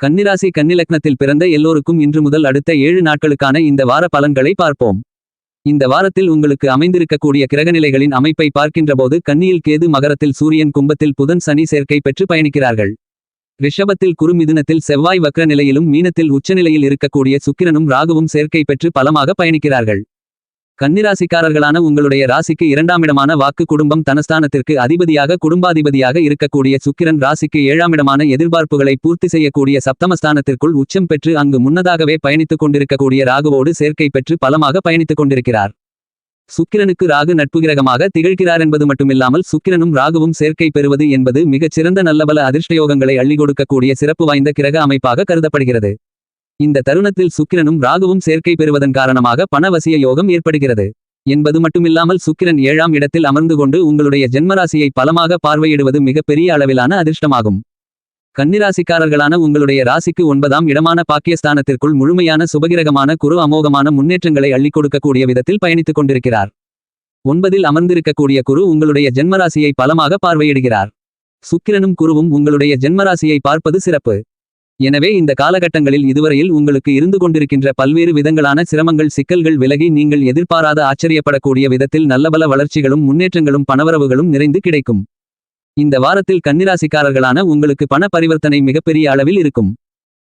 கன்னிராசி கன்னிலக்னத்தில் பிறந்த எல்லோருக்கும் இன்று முதல் அடுத்த ஏழு நாட்களுக்கான இந்த வார பலன்களை பார்ப்போம். இந்த வாரத்தில் உங்களுக்கு அமைந்திருக்கக்கூடிய கிரகநிலைகளின் அமைப்பை பார்க்கின்றபோது கன்னியில் கேது மகரத்தில் சூரியன் கும்பத்தில் புதன் சனி சேர்க்கை பெற்று பயணிக்கிறார்கள். ரிஷபத்தில் குறுமிதுனத்தில் செவ்வாய் வக்ர நிலையிலும் மீனத்தில் உச்சநிலையில் இருக்கக்கூடிய சுக்கிரனும் ராகுவும் சேர்க்கை பெற்று பலமாக பயணிக்கிறார்கள். கன்னிராசிக்காரர்களான உங்களுடைய ராசிக்கு இரண்டாமிடமான வாக்கு குடும்பம் தனஸ்தானத்திற்கு அதிபதியாக குடும்பாதிபதியாக இருக்கக்கூடிய சுக்கிரன் ராசிக்கு ஏழாமிடமான எதிர்பார்ப்புகளை பூர்த்தி செய்யக்கூடிய சப்தமஸ்தானத்திற்குள் உச்சம் பெற்று அங்கு முன்னதாகவே பயணித்துக் கொண்டிருக்கக்கூடிய ராகுவோடு சேர்க்கை பெற்று பலமாக பயணித்துக் கொண்டிருக்கிறார். சுக்கிரனுக்கு ராகு நட்பு கிரகமாக திகழ்கிறார் என்பது மட்டுமில்லாமல் சுக்கிரனும் ராகுவும் சேர்க்கை பெறுவது என்பது மிகச் சிறந்த நல்லபல அதிர்ஷ்டயோகங்களை அள்ளி கொடுக்கக்கூடிய சிறப்பு வாய்ந்த கிரக அமைப்பாக கருதப்படுகிறது. இந்த தருணத்தில் சுக்கிரனும் ராகுவும் சேர்க்கை பெறுவதன் காரணமாக பணவசிய யோகம் ஏற்படுகிறது. என்பது மட்டுமில்லாமல் சுக்கிரன் ஏழாம் இடத்தில் அமர்ந்து கொண்டு உங்களுடைய ஜென்மராசியை பலமாக பார்வையிடுவது மிகப்பெரிய அளவிலான அதிர்ஷ்டமாகும். கன்னிராசிக்காரர்களான உங்களுடைய ராசிக்கு ஒன்பதாம் இடமான பாக்கியஸ்தானத்திற்குள் முழுமையான சுபகிரகமான குரு அமோகமான முன்னேற்றங்களை அள்ளிக் கொடுக்கக்கூடிய விதத்தில் பயணித்துக் கொண்டிருக்கிறார். ஒன்பதில் அமர்ந்திருக்கக்கூடிய குரு உங்களுடைய ஜென்மராசியை பலமாக பார்வையிடுகிறார். சுக்கிரனும் குருவும் உங்களுடைய ஜென்மராசியை பார்ப்பது சிறப்பு. எனவே இந்த காலகட்டங்களில் இதுவரையில் உங்களுக்கு இருந்து கொண்டிருக்கின்ற பல்வேறு விதங்களான சிரமங்கள் சிக்கல்கள் விலகி நீங்கள் எதிர்பாராத ஆச்சரியப்படக்கூடிய விதத்தில் நல்லபல வளர்ச்சிகளும் முன்னேற்றங்களும் பணவரவுகளும் நிறைந்து கிடைக்கும். இந்த வாரத்தில் கன்னிராசிக்காரர்களான உங்களுக்கு பண பரிவர்த்தனை மிகப்பெரிய அளவில் இருக்கும்.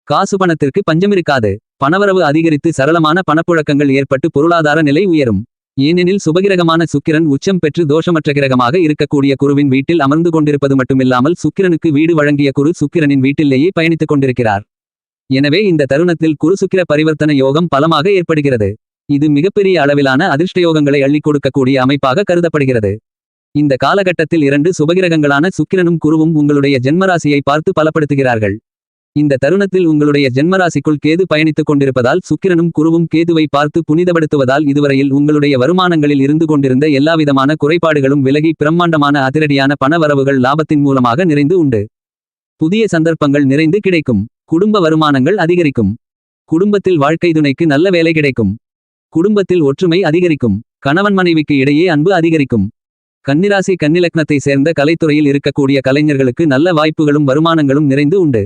காசு பணத்திற்கு பஞ்சமிருக்காது. பணவரவு அதிகரித்து சரளமான பணப்புழக்கங்கள் ஏற்பட்டு பொருளாதார நிலை உயரும். ஏனெனில் சுபகிரகமான சுக்கிரன் உச்சம் பெற்று தோஷமற்ற கிரகமாக இருக்கக்கூடிய குருவின் வீட்டில் அமர்ந்து கொண்டிருப்பது மட்டுமில்லாமல் சுக்கிரனுக்கு வீடு வழங்கிய குரு சுக்கிரனின் வீட்டிலேயே பயணித்துக் கொண்டிருக்கிறார். எனவே இந்த தருணத்தில் குரு சுக்கிர பரிவர்த்தன யோகம் பலமாக ஏற்படுகிறது. இது மிகப்பெரிய அளவிலான அதிர்ஷ்டயோகங்களை அள்ளிக் கொடுக்கக்கூடிய அமைப்பாக கருதப்படுகிறது. இந்த காலகட்டத்தில் இரண்டு சுபகிரகங்களான சுக்கிரனும் குருவும் உங்களுடைய ஜென்மராசியை பார்த்து பலப்படுத்துகிறார்கள். இந்த தருணத்தில் உங்களுடைய ஜென்மராசிக்குள் கேது பயணித்துக் கொண்டிருப்பதால் சுக்கிரனும் குருவும் கேதுவை பார்த்து புனிதப்படுத்துவதால் இதுவரையில் உங்களுடைய வருமானங்களில் இருந்து கொண்டிருந்த எல்லாவிதமான குறைபாடுகளும் விலகி பிரம்மாண்டமான அதிரடியான பண வரவுகள் லாபத்தின் மூலமாக நிறைந்து உண்டு. புதிய சந்தர்ப்பங்கள் நிறைந்து கிடைக்கும். குடும்ப வருமானங்கள் அதிகரிக்கும். குடும்பத்தில் வாழ்க்கை துணைக்கு நல்ல வேலை கிடைக்கும். குடும்பத்தில் ஒற்றுமை அதிகரிக்கும். கணவன் மனைவிக்கு இடையே அன்பு அதிகரிக்கும். கன்னிராசி கன்னிலக்னத்தை சேர்ந்த கலைத்துறையில் இருக்கக்கூடிய கலைஞர்களுக்கு நல்ல வாய்ப்புகளும் வருமானங்களும் நிறைந்து உண்டு.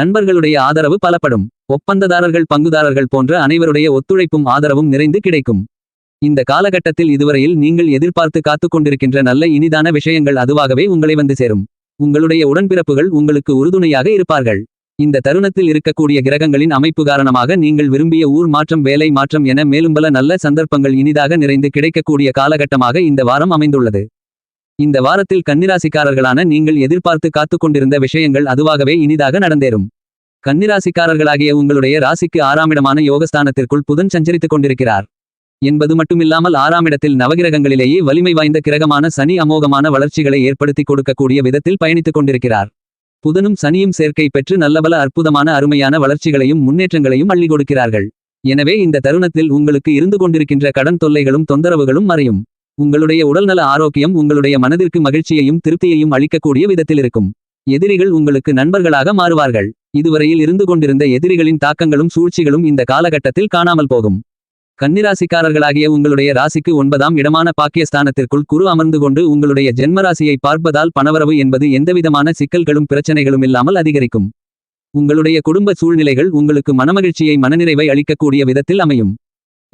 நண்பர்களுடைய ஆதரவு பலப்படும். ஒப்பந்ததாரர்கள் பங்குதாரர்கள் போன்ற அனைவருடைய ஒத்துழைப்பும் ஆதரவும் நிறைந்து கிடைக்கும். இந்த காலகட்டத்தில் இதுவரையில் நீங்கள் எதிர்பார்த்து காத்துக் கொண்டிருக்கின்ற நல்ல இனிதான விஷயங்கள் அதுவாகவே உங்களை வந்து சேரும். உங்களுடைய உடன்பிறப்புகள் உங்களுக்கு உறுதுணையாக இருப்பார்கள். இந்த தருணத்தில் இருக்கக்கூடிய கிரகங்களின் அமைப்பு காரணமாக நீங்கள் விரும்பிய ஊர் மாற்றம் வேலை மாற்றம் என மேலும் பல நல்ல சந்தர்ப்பங்கள் இனிதாக நிறைந்து கிடைக்கக்கூடிய காலகட்டமாக இந்த வாரம் அமைந்துள்ளது. இந்த வாரத்தில் கன்னிராசிக்காரர்களான நீங்கள் எதிர்பார்த்து காத்துக் கொண்டிருந்த விஷயங்கள் அதுவாகவே இனிதாக நடந்தேறும். கன்னிராசிக்காரர்களாகிய உங்களுடைய ராசிக்கு ஆறாமிடமான யோகஸ்தானத்திற்குள் புதன் சஞ்சரித்துக் கொண்டிருக்கிறார். என்பது மட்டுமில்லாமல் ஆறாமிடத்தில் நவகிரகங்களிலேயே வலிமை வாய்ந்த கிரகமான சனி அமோகமான வளர்ச்சிகளை ஏற்படுத்தி கொடுக்கக்கூடிய விதத்தில் பயணித்துக் கொண்டிருக்கிறார். புதனும் சனியும் சேர்க்கை பெற்று நல்லபல அற்புதமான அருமையான வளர்ச்சிகளையும் முன்னேற்றங்களையும் அள்ளி கொடுக்கிறார்கள். எனவே இந்த தருணத்தில் உங்களுக்கு இருந்து கொண்டிருக்கின்ற கடன் தொல்லைகளும் தொந்தரவுகளும் மறையும். உங்களுடைய உடல்நல ஆரோக்கியம் உங்களுடைய மனதிற்கு மகிழ்ச்சியையும் திருப்தியையும் அளிக்கக்கூடிய விதத்தில் இருக்கும். எதிரிகள் உங்களுக்கு நண்பர்களாக மாறுவார்கள். இதுவரையில் இருந்து கொண்டிருந்த எதிரிகளின் தாக்கங்களும் சூழ்ச்சிகளும் இந்த காலகட்டத்தில் காணாமல் போகும். கன்னிராசிக்காரர்களாகிய உங்களுடைய ராசிக்கு ஒன்பதாம் இடமான பாக்கியஸ்தானத்திற்குள் குரு அமர்ந்து கொண்டு உங்களுடைய ஜென்மராசியை பார்ப்பதால் பணவரவு என்பது எந்தவிதமான சிக்கல்களும் பிரச்சனைகளும் இல்லாமல் அதிகரிக்கும். உங்களுடைய குடும்ப சூழ்நிலைகள் உங்களுக்கு மனமகிழ்ச்சியை மனநிறைவை அளிக்கக்கூடிய விதத்தில் அமையும்.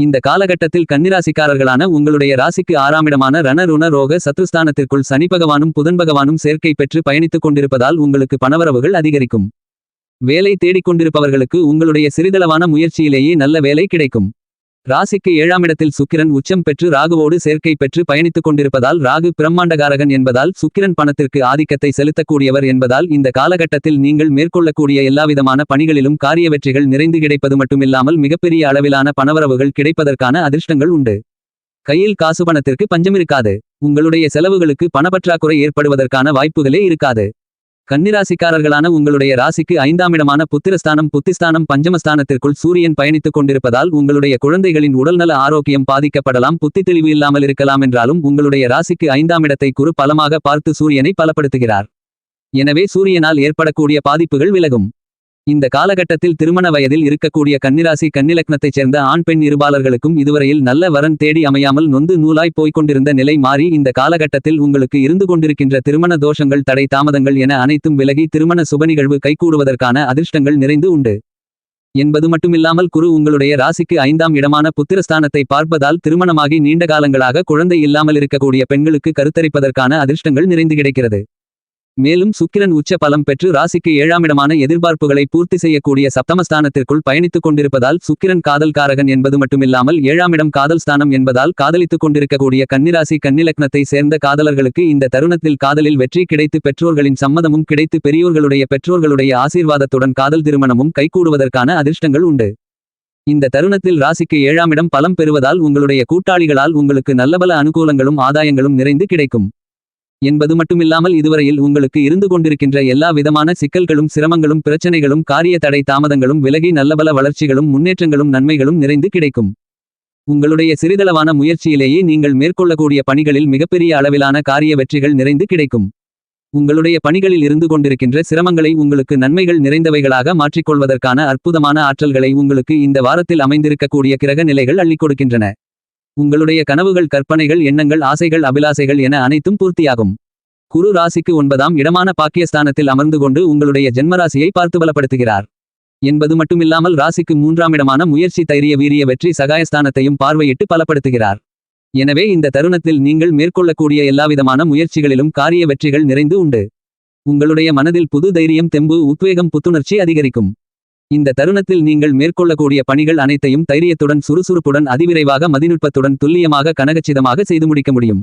இந்த காலகட்டத்தில் கன்னிராசிக்காரர்களான உங்களுடைய ராசிக்கு ஆறாமிடமான ரண ருண ரோக சத்ருஸ்தானத்திற்குள் சனி பகவானும் புதன் பகவானும் சேர்க்கை பெற்று பயணித்துக் கொண்டிருப்பதால் உங்களுக்கு பணவரவுகள் அதிகரிக்கும். வேலை தேடிக் கொண்டிருப்பவர்களுக்கு உங்களுடைய சிறிதளவான முயற்சியிலேயே நல்ல வேலை கிடைக்கும். ராசிக்கு ஏழாம் இடத்தில் சுக்கிரன் உச்சம் பெற்று ராகுவோடு சேர்க்கை பெற்று பயணித்துக் கொண்டிருப்பதால் ராகு பிரம்மாண்டகாரகன் என்பதால் சுக்கிரன் பணத்திற்கு ஆதிக்கத்தை செலுத்தக்கூடியவர் என்பதால் இந்த காலகட்டத்தில் நீங்கள் மேற்கொள்ளக்கூடிய எல்லாவிதமான பணிகளிலும் காரிய வெற்றிகள் நிறைந்து கிடைப்பது மட்டுமில்லாமல் மிகப்பெரிய அளவிலான பணவரவுகள் கிடைப்பதற்கான அதிர்ஷ்டங்கள் உண்டு. கையில் காசு பணத்திற்கு பஞ்சமிருக்காது உங்களுடைய செலவுகளுக்கு பணப்பற்றாக்குறை ஏற்படுவதற்கான வாய்ப்புகளே இருக்காது. கன்னிராசிக்காரர்களான உங்களுடைய ராசிக்கு ஐந்தாம் இடமான புத்திரஸ்தானம் புத்திஸ்தானம் பஞ்சமஸ்தானத்திற்குள் சூரியன் பயணித்துக் கொண்டிருப்பதால் உங்களுடைய குழந்தைகளின் உடல்நல ஆரோக்கியம் பாதிக்கப்படலாம். புத்தி தெளிவு இல்லாமல் இருக்கலாம் என்றாலும் உங்களுடைய ராசிக்கு ஐந்தாம் இடத்தை குறு பலமாக பார்த்து சூரியனை பலப்படுத்துகிறார். எனவே சூரியனால் ஏற்படக்கூடிய பாதிப்புகள் விலகும். இந்த காலகட்டத்தில் திருமண வயதில் இருக்கக்கூடிய கன்னிராசி கன்னிலக்னத்தைச் சேர்ந்த ஆண் பெண் இருபாலர்களுக்கும் இதுவரையில் நல்ல வரன் தேடி அமையாமல் நொந்து நூலாய் போய்க் கொண்டிருந்த நிலை மாறி இந்த காலகட்டத்தில் உங்களுக்கு இருந்து கொண்டிருக்கின்ற திருமண தோஷங்கள் தடை தாமதங்கள் என அனைத்தும் விலகி திருமண சுப நிகழ்வு கைகூடுவதற்கான அதிர்ஷ்டங்கள் நிறைந்து உண்டு. என்பது மட்டுமில்லாமல் குரு உங்களுடைய ராசிக்கு ஐந்தாம் இடமான புத்திரஸ்தானத்தை பார்ப்பதால் திருமணமாகி நீண்ட காலங்களாக குழந்தை இல்லாமல் இருக்கக்கூடிய பெண்களுக்கு கருத்தரிப்பதற்கான அதிர்ஷ்டங்கள் நிறைந்து கிடைக்கிறது. மேலும் சுக்கிரன் உச்ச பலம் பெற்று ராசிக்கு ஏழாமிடமான எதிர்பார்ப்புகளை பூர்த்தி செய்யக்கூடிய சப்தமஸ்தானத்திற்குள் பயணித்துக் கொண்டிருப்பதால் சுக்கிரன் காதல் காரகன் என்பது மட்டுமில்லாமல் ஏழாமிடம் காதல் ஸ்தானம் என்பதால் காதலித்துக் கொண்டிருக்கக்கூடிய கன்னிராசி கன்னிலக்னத்தை சேர்ந்த காதலர்களுக்கு இந்த தருணத்தில் காதலில் வெற்றி கிடைத்து பெற்றோர்களின் சம்மதமும் கிடைத்து பெரியோர்களுடைய பெற்றோர்களுடைய ஆசீர்வாதத்துடன் காதல் திருமணமும் கைகூடுவதற்கான அதிர்ஷ்டங்கள் உண்டு. இந்த தருணத்தில் ராசிக்கு ஏழாமிடம் பலம் பெறுவதால் உங்களுடைய கூட்டாளிகளால் உங்களுக்கு நல்லபல அனுகூலங்களும் ஆதாயங்களும் நிறைந்து கிடைக்கும். என்பது மட்டுமில்லாமல் இதுவரையில் உங்களுக்கு இருந்து கொண்டிருக்கின்ற எல்லா விதமான சிக்கல்களும் சிரமங்களும் பிரச்சனைகளும் காரிய தடை தாமதங்களும் விலகி நல்லபல வளர்ச்சிகளும் முன்னேற்றங்களும் நன்மைகளும் நிறைந்து கிடைக்கும். உங்களுடைய சிறிதளவான முயற்சியிலேயே நீங்கள் மேற்கொள்ளக்கூடிய பணிகளில் மிகப்பெரிய அளவிலான காரிய வெற்றிகள் நிறைந்து கிடைக்கும். உங்களுடைய பணிகளில் இருந்து கொண்டிருக்கின்ற சிரமங்களை உங்களுக்கு நன்மைகள் நிறைந்தவைகளாக மாற்றிக்கொள்வதற்கான அற்புதமான ஆற்றல்களை உங்களுக்கு இந்த வாரத்தில் அமைந்திருக்கக்கூடிய கிரக நிலைகள் அள்ளிக் கொடுக்கின்றன. உங்களுடைய கனவுகள் கற்பனைகள் எண்ணங்கள் ஆசைகள் அபிலாசைகள் என அனைத்தும் பூர்த்தியாகும். குரு ராசிக்கு ஒன்பதாம் இடமான பாக்கியஸ்தானத்தில் அமர்ந்து கொண்டு உங்களுடைய ஜென்மராசியை பார்த்து பலப்படுத்துகிறார். என்பது மட்டுமில்லாமல் ராசிக்கு மூன்றாம் இடமான முயற்சி தைரிய வீரிய வெற்றி சகாயஸ்தானத்தையும் பார்வையிட்டு பலப்படுத்துகிறார். எனவே இந்த தருணத்தில் நீங்கள் மேற்கொள்ளக்கூடிய எல்லாவிதமான முயற்சிகளிலும் காரிய வெற்றிகள் நிறைந்து உண்டு. உங்களுடைய மனதில் புது தைரியம் தெம்பு உத்வேகம் புத்துணர்ச்சி அதிகரிக்கும். இந்த தருணத்தில் நீங்கள் மேற்கொள்ளக்கூடிய பணிகள் அனைத்தையும் தைரியத்துடன் சுறுசுறுப்புடன் அதிவிரைவாக மதிநுட்பத்துடன் துல்லியமாக கனகச்சிதமாக செய்து முடிக்க முடியும்.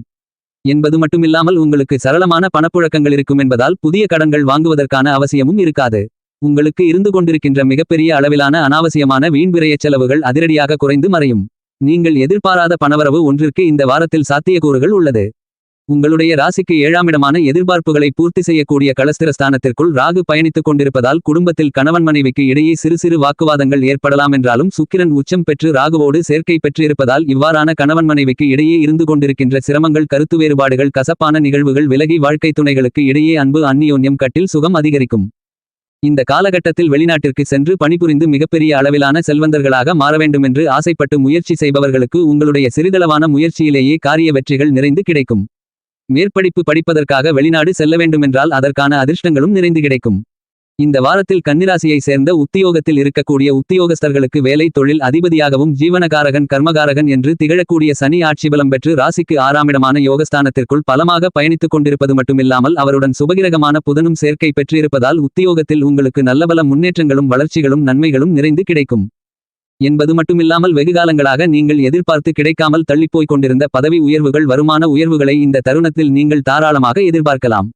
என்பது மட்டுமில்லாமல் உங்களுக்கு சரளமான பணப்புழக்கங்கள் இருக்கும் என்பதால் புதிய கடன்கள் வாங்குவதற்கான அவசியமும் இருக்காது. உங்களுக்கு இருந்து கொண்டிருக்கின்ற மிகப்பெரிய அளவிலான அனாவசியமான வீண் செலவுகள் அதிரடியாக குறைந்து மறையும். நீங்கள் எதிர்பாராத பணவரவு ஒன்றிற்கு இந்த வாரத்தில் சாத்தியக்கூறுகள் உள்ளது. உங்களுடைய ராசிக்கு ஏழாமிடமான எதிர்பார்ப்புகளை பூர்த்தி செய்யக்கூடிய களஸ்திரஸ்தானத்திற்குள் ராகு பயணித்துக் கொண்டிருப்பதால் குடும்பத்தில் கணவன் மனைவிக்கு இடையே சிறு சிறு வாக்குவாதங்கள் ஏற்படலாம் என்றாலும் சுக்கிரன் உச்சம் பெற்று ராகுவோடு சேர்க்கை பெற்றிருப்பதால் இவ்வாறான கணவன் மனைவிக்கு இடையே இருந்து கொண்டிருக்கின்ற சிரமங்கள் கருத்து வேறுபாடுகள் கசப்பான நிகழ்வுகள் விலகி வாழ்க்கை துணைகளுக்கு இடையே அன்பு அந்நியோன்யம் கட்டில் சுகம் அதிகரிக்கும். இந்த காலகட்டத்தில் வெளிநாட்டிற்கு சென்று பணிபுரிந்து மிகப்பெரிய அளவிலான செல்வந்தர்களாக மாற வேண்டுமென்று ஆசைப்பட்டு முயற்சி செய்பவர்களுக்கு உங்களுடைய சிறிதளவான முயற்சியிலேயே காரிய வெற்றிகள் நிறைந்து கிடைக்கும். மேற்படிப்பு படிப்பதற்காக வெளிநாடு செல்ல வேண்டுமென்றால் அதற்கான அதிர்ஷ்டங்களும் நிறைந்து கிடைக்கும். இந்த வாரத்தில் கன்னிராசியை சேர்ந்த உத்தியோகத்தில் இருக்கக்கூடிய உத்தியோகஸ்தர்களுக்கு வேலை தொழில் அதிபதியாகவும் ஜீவனகாரகன் கர்மகாரகன் என்று திகழக்கூடிய சனி ஆட்சிபலம் பெற்று ராசிக்கு ஆறாமிடமான யோகஸ்தானத்திற்குள் பலமாக பயணித்துக் கொண்டிருப்பது மட்டுமில்லாமல் அவருடன் சுபகிரகமான புதனும் சேர்க்கை பெற்றிருப்பதால் உத்தியோகத்தில் உங்களுக்கு நல்லபல முன்னேற்றங்களும் வளர்ச்சிகளும் நன்மைகளும் நிறைந்து கிடைக்கும். என்பது மட்டுமில்லாமல் வெகுகாலங்களாக நீங்கள் எதிர்பார்த்து கிடைக்காமல் தள்ளிப்போய்க் கொண்டிருந்த பதவி உயர்வுகள் வருமான உயர்வுகளை இந்த தருணத்தில் நீங்கள் தாராளமாக எதிர்பார்க்கலாம்.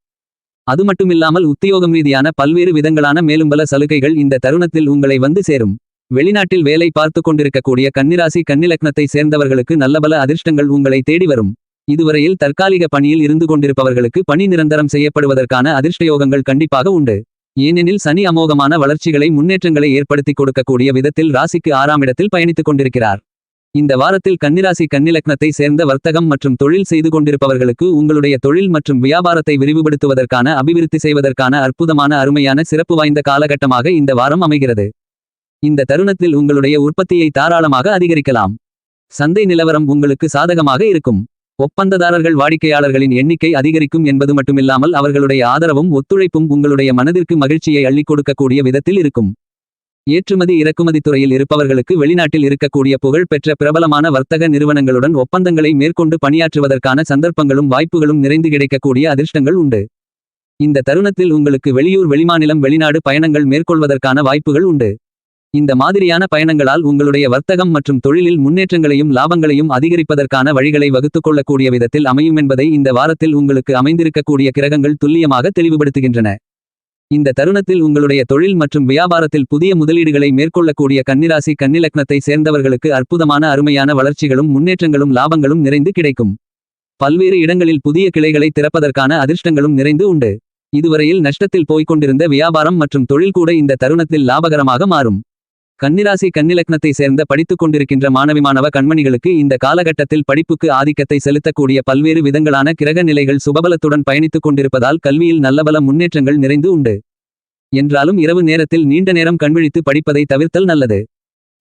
அது மட்டுமில்லாமல் உத்தியோகம் ரீதியான பல்வேறு விதங்களான மேலும் பல சலுகைகள் இந்த தருணத்தில் உங்களை வந்து சேரும். வெளிநாட்டில் வேலை பார்த்து கொண்டிருக்கக்கூடிய கன்னிராசி கன்னிலக்னத்தை சேர்ந்தவர்களுக்கு நல்லபல அதிர்ஷ்டங்கள் உங்களை தேடி வரும். இதுவரையில் தற்காலிக பணியில் இருந்து கொண்டிருப்பவர்களுக்கு பணி நிரந்தரம் செய்யப்படுவதற்கான அதிர்ஷ்டயோகங்கள் கண்டிப்பாக உண்டு. ஏனெனில் சனி அமோகமான வளர்ச்சிகளை முன்னேற்றங்களை ஏற்படுத்திக் கொடுக்கக்கூடிய விதத்தில் ராசிக்கு ஆறாம் இடத்தில் பயணித்துக் கொண்டிருக்கிறார். இந்த வாரத்தில் கன்னிராசி கன்னிலக்னத்தை சேர்ந்த வர்த்தகம் மற்றும் தொழில் செய்து கொண்டிருப்பவர்களுக்கு உங்களுடைய தொழில் மற்றும் வியாபாரத்தை விரிவுபடுத்துவதற்கான அபிவிருத்தி செய்வதற்கான அற்புதமான அருமையான சிறப்பு வாய்ந்த காலகட்டமாக இந்த வாரம் அமைகிறது. இந்த தருணத்தில் உங்களுடைய உற்பத்தியை தாராளமாக அதிகரிக்கலாம். சந்தை நிலவரம் உங்களுக்கு சாதகமாக இருக்கும். ஒப்பந்ததாரர்கள் வாடிக்கையாளர்களின் எண்ணிக்கை அதிகரிக்கும் என்பது மட்டுமில்லாமல் அவர்களுடைய ஆதரவும் ஒத்துழைப்பும் உங்களுடைய மனதிற்கு மகிழ்ச்சியை அள்ளிக் கொடுக்கக்கூடிய விதத்தில் இருக்கும். ஏற்றுமதி இறக்குமதி துறையில் இருப்பவர்களுக்கு வெளிநாட்டில் இருக்கக்கூடிய புகழ் பெற்ற பிரபலமான வர்த்தக நிறுவனங்களுடன் ஒப்பந்தங்களை மேற்கொண்டு பணியாற்றுவதற்கான சந்தர்ப்பங்களும் வாய்ப்புகளும் நிறைந்து கிடைக்கக்கூடிய அதிர்ஷ்டங்கள் உண்டு. இந்த தருணத்தில் உங்களுக்கு வெளியூர் வெளிமாநிலம் வெளிநாடு பயணங்கள் மேற்கொள்வதற்கான வாய்ப்புகள் உண்டு. இந்த மாதிரியான பயணங்களால் உங்களுடைய வர்த்தகம் மற்றும் தொழிலில் முன்னேற்றங்களையும் லாபங்களையும் அதிகரிப்பதற்கான வழிகளை வகுத்துக் கொள்ளக்கூடிய விதத்தில் அமையும் என்பதை இந்த வாரத்தில் உங்களுக்கு அமைந்திருக்கக்கூடிய கிரகங்கள் துல்லியமாக தெளிவுபடுத்துகின்றன. இந்த தருணத்தில் உங்களுடைய தொழில் மற்றும் வியாபாரத்தில் புதிய முதலீடுகளை மேற்கொள்ளக்கூடிய கன்னிராசி கன்னிலக்னத்தை சேர்ந்தவர்களுக்கு அற்புதமான அருமையான வளர்ச்சிகளும் முன்னேற்றங்களும் லாபங்களும் நிறைந்து கிடைக்கும். பல்வேறு இடங்களில் புதிய கிளைகளை திறப்பதற்கான அதிர்ஷ்டங்களும் நிறைந்து உண்டு. இதுவரையில் நஷ்டத்தில் போய்க் கொண்டிருந்த வியாபாரம் மற்றும் தொழில் கூட இந்த தருணத்தில் லாபகரமாக மாறும். கன்னிராசி கன்னிலக்னத்தை சேர்ந்த படித்துக் கொண்டிருக்கின்ற மாணவி மாணவ கண்மணிகளுக்கு இந்த காலகட்டத்தில் படிப்புக்கு ஆதிக்கத்தை செலுத்தக்கூடிய பல்வேறு விதங்களான கிரக நிலைகள் சுபபலத்துடன் பயணித்துக் கொண்டிருப்பதால் கல்வியில் நல்லபல முன்னேற்றங்கள் நிறைந்து உண்டு. என்றாலும் இரவு நேரத்தில் நீண்ட நேரம் கண்விழித்து படிப்பதை தவிர்த்தல் நல்லது.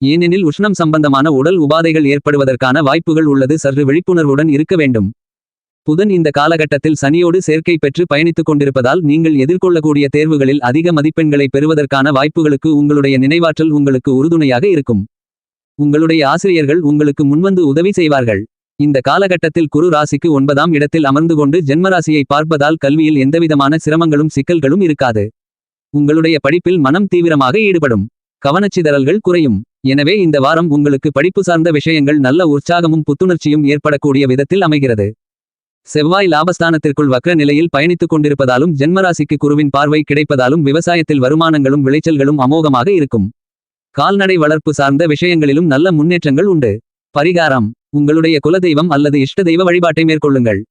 ஏனெனில் உஷ்ணம் சம்பந்தமான உடல் உபாதைகள் ஏற்படுவதற்கான வாய்ப்புகள் உள்ளது. சற்று விழிப்புணர்வுடன் இருக்க வேண்டும். புதன் இந்த காலகட்டத்தில் சனியோடு சேர்க்கை பெற்று பயணித்துக் கொண்டிருப்பதால் நீங்கள் எதிர்கொள்ளக்கூடிய தேர்வுகளில் அதிக மதிப்பெண்களை பெறுவதற்கான வாய்ப்புகளுக்கு உங்களுடைய நினைவாற்றல் உங்களுக்கு உறுதுணையாக இருக்கும். உங்களுடைய ஆசிரியர்கள் உங்களுக்கு முன்வந்து உதவி செய்வார்கள். இந்த காலகட்டத்தில் குரு ராசிக்கு ஒன்பதாம் இடத்தில் அமர்ந்து கொண்டு ஜென்மராசியை பார்ப்பதால் கல்வியில் எந்தவிதமான சிரமங்களும் சிக்கல்களும் இருக்காது. உங்களுடைய படிப்பில் மனம் தீவிரமாக ஈடுபடும். கவனச்சிதறல்கள் குறையும். எனவே இந்த வாரம் உங்களுக்கு படிப்பு சார்ந்த விஷயங்கள் நல்ல உற்சாகமும் புத்துணர்ச்சியும் ஏற்படக்கூடிய விதத்தில் அமைகிறது. செவ்வாய் லாபஸ்தானத்திற்குள் வக்ர நிலையில் பயணித்துக் கொண்டிருப்பதாலும் ஜென்மராசிக்கு குருவின் பார்வை கிடைப்பதாலும் விவசாயத்தில் வருமானங்களும் விளைச்சல்களும் அமோகமாக இருக்கும். கால்நடை வளர்ப்பு சார்ந்த விஷயங்களிலும் நல்ல முன்னேற்றங்கள் உண்டு. பரிகாரம். உங்களுடைய குலதெய்வம் அல்லது இஷ்ட தெய்வ வழிபாட்டை மேற்கொள்ளுங்கள்.